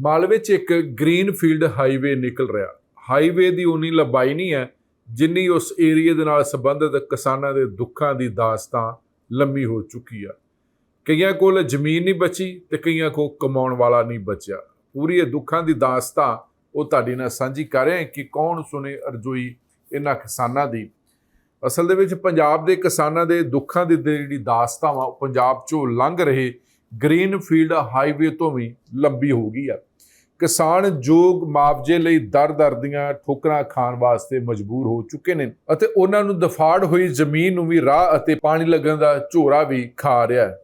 ਮਾਲਵੇ 'ਚ ਇੱਕ ਗ੍ਰੀਨਫੀਲਡ ਹਾਈਵੇ ਨਿਕਲ ਰਿਹਾ। ਹਾਈਵੇ ਦੀ ਉਨੀ ਲੰਬਾਈ ਨਹੀਂ ਹੈ, ਜਿੰਨੀ ਉਸ ਏਰੀਆ ਦੇ ਨਾਲ ਸੰਬੰਧਿਤ ਕਿਸਾਨਾਂ ਦੇ ਦੁੱਖਾਂ ਦੀ ਦਾਸਤਾਂ ਲੰਮੀ ਹੋ ਚੁੱਕੀ ਆ। ਕਈਆਂ ਕੋਲ ਜ਼ਮੀਨ ਨਹੀਂ ਬਚੀ ਤੇ ਕਈਆਂ ਕੋਲ ਕਮਾਉਣ ਵਾਲਾ ਨਹੀਂ ਬਚਿਆ। ਪੂਰੀ ਇਹ ਦੁੱਖਾਂ ਦੀ ਦਾਸਤਾਂ ਉਹ ਤੁਹਾਡੇ ਨਾਲ ਸਾਂਝੀ ਕਰ ਰਹੇ ਹਾਂ ਕਿ ਕੌਣ ਸੁਣੇ ਅਰਜ਼ੋਈ ਇਹਨਾਂ ਕਿਸਾਨਾਂ ਦੀ। ਅਸਲ ਦੇ ਵਿੱਚ ਪੰਜਾਬ ਦੇ ਕਿਸਾਨਾਂ ਦੇ ਦੁੱਖਾਂ ਦੀ ਜਿਹੜੀ ਦਾਸਤਾਂ ਵਾ, ਉਹ ਪੰਜਾਬ ਚੋਂ ਲੰਘ ਰਹੇ ਗ੍ਰੀਨਫੀਲਡ ਹਾਈਵੇ ਤੋਂ ਵੀ ਲੰਬੀ ਹੋ ਗਈ ਆ। ਕਿਸਾਨ ਜੋਗ ਮੁਆਵਜ਼ੇ ਲਈ ਦਰ-ਦਰ ਦੀਆਂ ਠੋਕਰਾਂ ਖਾਣ ਵਾਸਤੇ ਮਜਬੂਰ ਹੋ ਚੁੱਕੇ ਨੇ ਅਤੇ ਉਹਨਾਂ ਨੂੰ ਦਫਾੜ ਹੋਈ ਜ਼ਮੀਨ ਨੂੰ ਵੀ ਰਾਹ ਅਤੇ ਪਾਣੀ ਲੱਗਣ ਦਾ ਝੋਰਾ ਵੀ ਖਾ ਰਿਹਾ ਹੈ।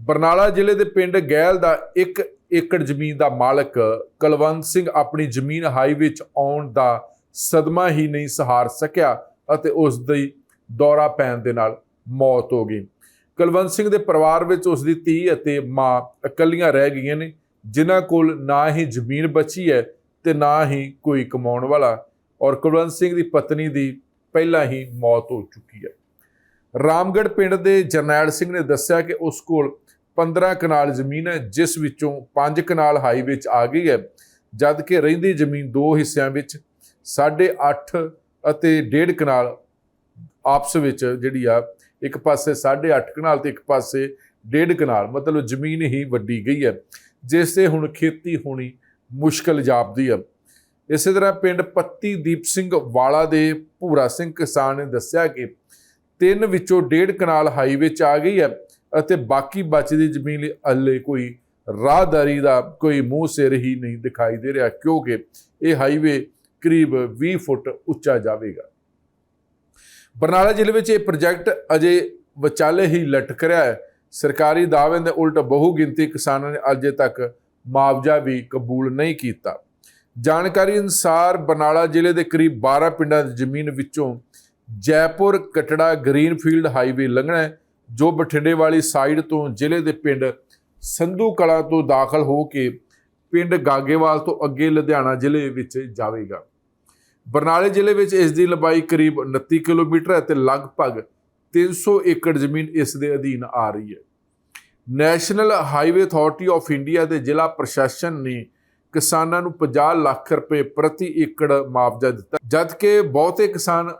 ਬਰਨਾਲਾ ਜ਼ਿਲ੍ਹੇ ਦੇ ਪਿੰਡ ਗੈਲ ਦਾ 1 ਏਕੜ ਜ਼ਮੀਨ ਦਾ ਮਾਲਕ ਕੁਲਵੰਤ ਸਿੰਘ ਆਪਣੀ ਜ਼ਮੀਨ ਹਾਈਵੇ 'ਚ ਆਉਣ ਦਾ ਸਦਮਾ ਹੀ ਨਹੀਂ ਸਹਾਰ ਸਕਿਆ ਅਤੇ ਉਸ ਦੀ ਦੌਰਾ ਪੈਣ ਦੇ ਨਾਲ ਮੌਤ ਹੋ ਗਈ। ਕੁਲਵੰਤ ਸਿੰਘ ਦੇ ਪਰਿਵਾਰ ਵਿੱਚ ਉਸ ਦੀ ਧੀ ਅਤੇ ਮਾਂ ਇਕੱਲੀਆਂ ਰਹਿ ਗਈਆਂ ਨੇ, ਜਿਨ੍ਹਾਂ ਕੋਲ ਨਾ ਹੀ ਜ਼ਮੀਨ ਬਚੀ ਹੈ ਤੇ ਨਾ ਹੀ ਕੋਈ ਕਮਾਉਣ ਵਾਲਾ ਔਰ ਕੁਲਵੰਤ ਸਿੰਘ ਦੀ ਪਤਨੀ ਦੀ ਪਹਿਲਾਂ ਹੀ ਮੌਤ ਹੋ ਚੁੱਕੀ ਹੈ। ਰਾਮਗੜ੍ਹ ਪਿੰਡ ਦੇ ਜਰਨੈਲ ਸਿੰਘ ਨੇ ਦੱਸਿਆ ਕਿ ਉਸ ਕੋਲ 15 ਕਨਾਲ ਜ਼ਮੀਨ ਹੈ, ਜਿਸ ਵਿੱਚੋਂ 5 ਕਨਾਲ ਹਾਈਵੇ 'ਚ ਆ ਗਈ ਹੈ ਜਦ ਕਿ ਰਹਿੰਦੀ ਜ਼ਮੀਨ ਦੋ ਹਿੱਸਿਆਂ ਵਿੱਚ 8.5 ਅਤੇ 1.5 ਕਨਾਲ ਆਪਸ ਵਿੱਚ ਜਿਹੜੀ ਆ ਇੱਕ ਪਾਸੇ 8.5 ਕਨਾਲ ਤੇ ਇੱਕ ਪਾਸੇ 1.5 ਕਨਾਲ, ਮਤਲਬ ਜ਼ਮੀਨ ਹੀ ਵੱਡੀ ਗਈ ਹੈ ਜਿਸ ਤੇ ਹੁਣ ਖੇਤੀ ਹੋਣੀ ਮੁਸ਼ਕਲ ਜਾਪਦੀ ਹੈ। ਇਸੇ ਤਰ੍ਹਾਂ ਪਿੰਡ ਪੱਤੀ ਦੀਪ ਸਿੰਘ ਵਾਲਾ ਦੇ ਭੂਰਾ ਸਿੰਘ ਕਿਸਾਨ ਨੇ ਦੱਸਿਆ ਕਿ ਤਿੰਨ ਵਿੱਚੋਂ ਡੇਢ ਕਨਾਲ ਹਾਈਵੇ 'ਚ ਆ ਗਈ ਹੈ ਅਤੇ ਬਾਕੀ ਬਚਦੀ ਜ਼ਮੀਨ ਲਈ ਹੱਲੇ ਕੋਈ ਰਾਹਦਾਰੀ ਦਾ ਕੋਈ ਮੂੰਹ ਸਿਰ ਹੀ ਨਹੀਂ ਦਿਖਾਈ ਦੇ ਰਿਹਾ, ਕਿਉਂਕਿ ਇਹ ਹਾਈਵੇ ਕਰੀਬ 20 ਫੁੱਟ ਉੱਚਾ ਜਾਵੇਗਾ। ਬਰਨਾਲਾ ਜ਼ਿਲ੍ਹੇ ਵਿੱਚ ਇਹ ਪ੍ਰੋਜੈਕਟ ਅਜੇ ਵਿਚਾਲੇ ਹੀ ਲਟਕ ਰਿਹਾ ਹੈ। ਸਰਕਾਰੀ ਦਾਅਵਿਆਂ ਦੇ ਉਲਟ ਬਹੁ ਗਿਣਤੀ ਕਿਸਾਨਾਂ ਨੇ ਅਜੇ ਤੱਕ ਮੁਆਵਜ਼ਾ ਵੀ ਕਬੂਲ ਨਹੀਂ ਕੀਤਾ। ਜਾਣਕਾਰੀ ਅਨੁਸਾਰ ਬਰਨਾਲਾ ਜ਼ਿਲ੍ਹੇ ਦੇ ਕਰੀਬ 12 ਪਿੰਡਾਂ ਦੀ ਜ਼ਮੀਨ ਵਿੱਚੋਂ ਜੈਪੁਰ, ਕਟੜਾ, ਗ੍ਰੀਨਫੀਲਡ ਹਾਈਵੇ ਲੰਘਣਾ ਜੋ ਬਠਿੰਡੇ ਵਾਲੀ ਸਾਈਡ ਤੋਂ ਜ਼ਿਲ੍ਹੇ ਦੇ ਪਿੰਡ ਸੰਧੂ ਕਲਾ ਤੋਂ ਦਾਖਲ ਹੋ ਕੇ ਪਿੰਡ ਗਾਗੇਵਾਲ ਤੋਂ ਅੱਗੇ ਲੁਧਿਆਣਾ ਜ਼ਿਲ੍ਹੇ ਵਿੱਚ ਜਾਵੇਗਾ। ਬਰਨਾਲੇ ਜ਼ਿਲ੍ਹੇ ਵਿੱਚ ਇਸ ਦੀ ਲੰਬਾਈ ਕਰੀਬ 29 ਕਿਲੋਮੀਟਰ ਹੈ ਤੇ ਲਗਭਗ 300 ਏਕੜ ਜ਼ਮੀਨ ਇਸ ਦੇ ਅਧੀਨ ਆ ਰਹੀ ਹੈ। National Highway Authority of India ਦੇ ਜ਼ਿਲ੍ਹਾ ਪ੍ਰਸ਼ਾਸਨ ਨੇ ਕਿਸਾਨਾਂ ਨੂੰ 50 ਲੱਖ ਰੁਪਏ ਪ੍ਰਤੀ ਏਕੜ ਮੁਆਵਜ਼ਾ ਦਿੱਤਾ, ਜਦਕਿ ਬਹੁਤੇ ਕਿਸਾਨ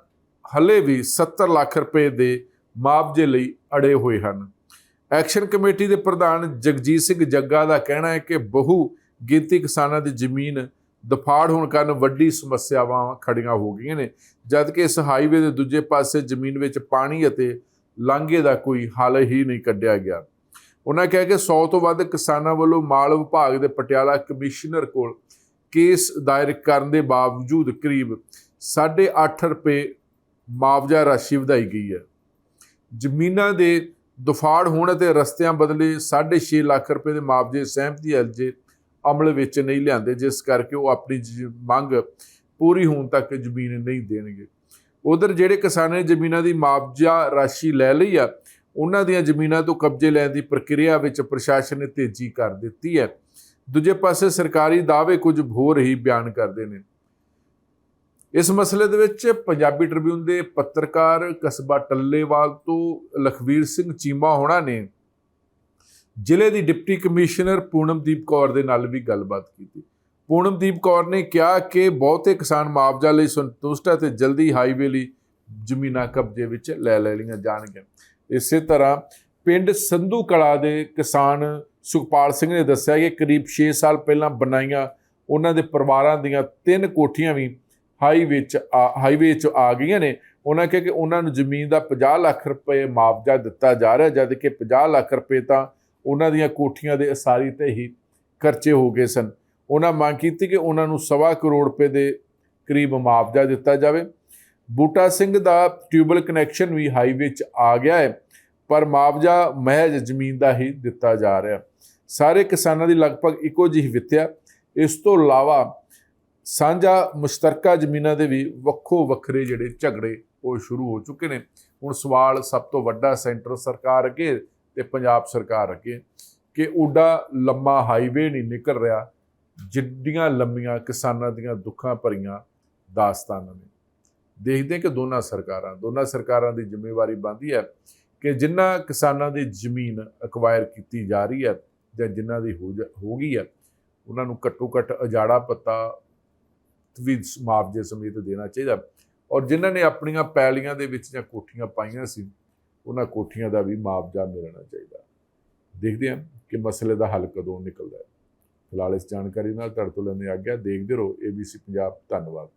ਹਲੇ ਵੀ 70 ਲੱਖ ਰੁਪਏ ਦੇ ਮੁਆਵਜ਼ੇ ਲਈ ਅੜੇ ਹੋਏ ਹਨ। ਐਕਸ਼ਨ ਕਮੇਟੀ ਦੇ ਪ੍ਰਧਾਨ ਜਗਜੀਤ ਸਿੰਘ ਜੱਗਾ ਦਾ ਕਹਿਣਾ ਹੈ ਕਿ ਬਹੁ ਗਿਣਤੀ ਕਿਸਾਨਾਂ ਦੀ ਜ਼ਮੀਨ ਦਫਾੜ ਹੋਣ ਕਾਰਨ ਵੱਡੀ ਸਮੱਸਿਆਵਾਂ ਖੜੀਆਂ ਹੋ ਗਈਆਂ ਨੇ, ਜਦਕਿ ਇਸ ਹਾਈਵੇ ਦੇ ਦੂਜੇ ਪਾਸੇ ਜ਼ਮੀਨ ਵਿੱਚ ਪਾਣੀ ਅਤੇ ਲਾਂਘੇ ਦਾ ਕੋਈ ਹੱਲ ਹੀ ਨਹੀਂ ਕੱਢਿਆ ਗਿਆ। ਉਹਨਾਂ ਕਿਹਾ ਕਿ 100 ਤੋਂ ਵੱਧ ਕਿਸਾਨਾਂ ਵੱਲੋਂ ਮਾਲ ਵਿਭਾਗ ਦੇ ਪਟਿਆਲਾ ਕਮਿਸ਼ਨਰ ਕੋਲ ਕੇਸ ਦਾਇਰ ਕਰਨ ਦੇ ਬਾਵਜੂਦ ਕਰੀਬ 8.5 ਰੁਪਏ ਮੁਆਵਜ਼ਾ ਰਾਸ਼ੀ ਵਧਾਈ ਗਈ ਹੈ। ਜ਼ਮੀਨਾਂ ਦੇ ਦੁਫਾੜ ਹੋਣ ਅਤੇ ਰਸਤਿਆਂ ਬਦਲੇ 6.5 ਲੱਖ ਰੁਪਏ ਦੇ ਮੁਆਵਜ਼ੇ ਸਹਿਮਤੀ ਅਲਜੇ ਅਮਲ ਵਿੱਚ ਨਹੀਂ ਲਿਆਂਦੇ, ਜਿਸ ਕਰਕੇ ਉਹ ਆਪਣੀ ਮੰਗ ਪੂਰੀ ਹੋਣ ਤੱਕ ਜ਼ਮੀਨ ਨਹੀਂ ਦੇਣਗੇ। ਉਧਰ ਜਿਹੜੇ ਕਿਸਾਨਾਂ ਨੇ ਜ਼ਮੀਨਾਂ ਦੀ ਮੁਆਵਜ਼ਾ ਰਾਸ਼ੀ ਲੈ ਲਈ ਆ, ਉਹਨਾਂ ਦੀਆਂ ਜ਼ਮੀਨਾਂ ਤੋਂ ਕਬਜ਼ੇ ਲੈਣ ਦੀ ਪ੍ਰਕਿਰਿਆ ਵਿੱਚ ਪ੍ਰਸ਼ਾਸਨ ਨੇ ਤੇਜ਼ੀ ਕਰ ਦਿੱਤੀ ਹੈ। ਦੂਜੇ ਪਾਸੇ ਸਰਕਾਰੀ ਦਾਅਵੇ ਕੁਝ ਹੋਰ ਹੀ ਬਿਆਨ ਕਰਦੇ ਨੇ। ਇਸ ਮਸਲੇ ਦੇ ਵਿੱਚ ਪੰਜਾਬੀ ਟ੍ਰਿਬਿਊਨ ਦੇ ਪੱਤਰਕਾਰ ਕਸਬਾ ਟੱਲੇਵਾਲ ਤੋਂ ਲਖਵੀਰ ਸਿੰਘ ਚੀਮਾ ਹੋਣਾ ਨੇ ਜ਼ਿਲ੍ਹੇ ਦੀ ਡਿਪਟੀ ਕਮਿਸ਼ਨਰ ਪੂਨਮਦੀਪ ਕੌਰ ਦੇ ਨਾਲ ਵੀ ਗੱਲਬਾਤ ਕੀਤੀ। ਪੂਨਮਦੀਪ ਕੌਰ ਨੇ ਕਿਹਾ ਕਿ ਬਹੁਤੇ ਕਿਸਾਨ ਮੁਆਵਜ਼ਾ ਲਈ ਸੰਤੁਸ਼ਟ ਹੈ ਤੇ ਜਲਦੀ ਹਾਈਵੇ ਲਈ ਜ਼ਮੀਨਾਂ ਕਬਜ਼ੇ ਵਿੱਚ ਲੈ ਲੈ ਲਈਆਂ ਜਾਣਗੀਆਂ। ਇਸੇ ਤਰ੍ਹਾਂ ਪਿੰਡ ਸੰਧੂ ਕਲਾ ਦੇ ਕਿਸਾਨ ਸੁਖਪਾਲ ਸਿੰਘ ਨੇ ਦੱਸਿਆ ਕਿ ਕਰੀਬ 6 ਸਾਲ ਪਹਿਲਾਂ ਬਣਾਈਆਂ ਉਹਨਾਂ ਦੇ ਪਰਿਵਾਰਾਂ ਦੀਆਂ ਤਿੰਨ ਕੋਠੀਆਂ ਵੀ ਹਾਈਵੇ 'ਚ ਆ- ਹਾਈਵੇ 'ਚ ਆ ਗਈਆਂ ਨੇ। ਉਹਨਾਂ ਕਿਹਾ ਕਿ ਉਹਨਾਂ ਨੂੰ ਜ਼ਮੀਨ ਦਾ 50 ਲੱਖ ਰੁਪਏ ਮੁਆਵਜ਼ਾ ਦਿੱਤਾ ਜਾ ਰਿਹਾ, ਜਦ ਕਿ 50 ਲੱਖ ਰੁਪਏ ਤਾਂ ਉਹਨਾਂ ਦੀਆਂ ਕੋਠੀਆਂ ਦੇ ਅਸਾਰੀ ਤੇ ਹੀ ਖਰਚੇ ਹੋ ਗਏ ਸਨ। ਉਹਨਾਂ ਮੰਗ ਕੀਤੀ ਕਿ ਉਹਨਾਂ ਨੂੰ ਸਵਾ ਕਰੋੜ ਰੁਪਏ ਦੇ ਕਰੀਬ ਮੁਆਵਜ਼ਾ ਦਿੱਤਾ ਜਾਵੇ। ਬੂਟਾ ਸਿੰਘ ਦਾ ਟਿਊਬਲ ਕਨੈਕਸ਼ਨ ਵੀ ਹਾਈਵੇ 'ਚ ਆ ਗਿਆ ਹੈ, ਪਰ ਮੁਆਵਜ਼ਾ ਮਹਿਜ ਜ਼ਮੀਨ ਦਾ ਹੀ ਦਿੱਤਾ ਜਾ ਰਿਹਾ। ਸਾਰੇ ਕਿਸਾਨਾਂ ਦੀ ਲਗਭਗ ਇੱਕੋ ਜਿਹੀ ਵਿੱਥਿਆ। ਇਸ ਤੋਂ ਇਲਾਵਾ ਸਾਂਝਾ ਮੁਸ਼ਤਰਕਾ ਜ਼ਮੀਨਾਂ ਦੇ ਵੀ ਵੱਖੋ ਵੱਖਰੇ ਜਿਹੜੇ ਝਗੜੇ ਉਹ ਸ਼ੁਰੂ ਹੋ ਚੁੱਕੇ ਨੇ। ਹੁਣ ਸਵਾਲ ਸਭ ਤੋਂ ਵੱਡਾ ਸੈਂਟਰ ਸਰਕਾਰ ਅੱਗੇ ਤੇ ਪੰਜਾਬ ਸਰਕਾਰ ਅੱਗੇ ਕਿ ਓਡਾ ਲੰਮਾ ਹਾਈਵੇ ਨਹੀਂ ਨਿਕਲ ਰਿਹਾ ਜਿੱਡੀਆਂ ਲੰਮੀਆਂ ਕਿਸਾਨਾਂ ਦੀਆਂ ਦੁੱਖਾਂ ਭਰੀਆਂ ਦਾਸਤਾਨਾਂ ਨੇ। ਦੇਖਦੇ ਕਿ ਦੋਨਾਂ ਸਰਕਾਰਾਂ ਦੋਨਾਂ ਸਰਕਾਰਾਂ ਦੀ ਜ਼ਿੰਮੇਵਾਰੀ ਬਣਦੀ ਹੈ ਕਿ ਜਿਨ੍ਹਾਂ ਕਿਸਾਨਾਂ ਦੀ ਜ਼ਮੀਨ ਅਕਵਾਇਰ ਕੀਤੀ ਜਾ ਰਹੀ ਹੈ ਜਾਂ ਜਿਨ੍ਹਾਂ ਦੀ ਹੋ ਜਾ- ਹੋ ਗਈ ਹੈ, ਉਹਨਾਂ ਨੂੰ ਘੱਟੋ ਘੱਟ ਅਜਾੜਾ ਪੱਤਾ ਵੀ ਮੁਆਵਜ਼ੇ ਸਮੇਤ ਦੇਣਾ ਚਾਹੀਦਾ। ਔਰ ਜਿਨ੍ਹਾਂ ਨੇ ਆਪਣੀਆਂ ਪੈਲੀਆਂ ਦੇ ਵਿੱਚ ਜਾਂ ਕੋਠੀਆਂ ਪਾਈਆਂ ਸੀ ਉਹਨਾਂ ਕੋਠੀਆਂ ਦਾ ਵੀ ਮੁਆਵਜ਼ਾ ਮਿਲਣਾ ਚਾਹੀਦਾ। ਦੇਖਦੇ ਹਾਂ ਕਿ ਮਸਲੇ ਦਾ ਹੱਲ ਕਦੋਂ ਨਿਕਲਦਾ ਹੈ। ਫਿਲਹਾਲ ਇਸ ਜਾਣਕਾਰੀ ਨਾਲ ਤੁਹਾਡੇ ਤੋਂ ਲੈਂਦੇ ਆ ਗਿਆ ਦੇਖਦੇ ਰਹੋ ABC ਪੰਜਾਬ। ਧੰਨਵਾਦ।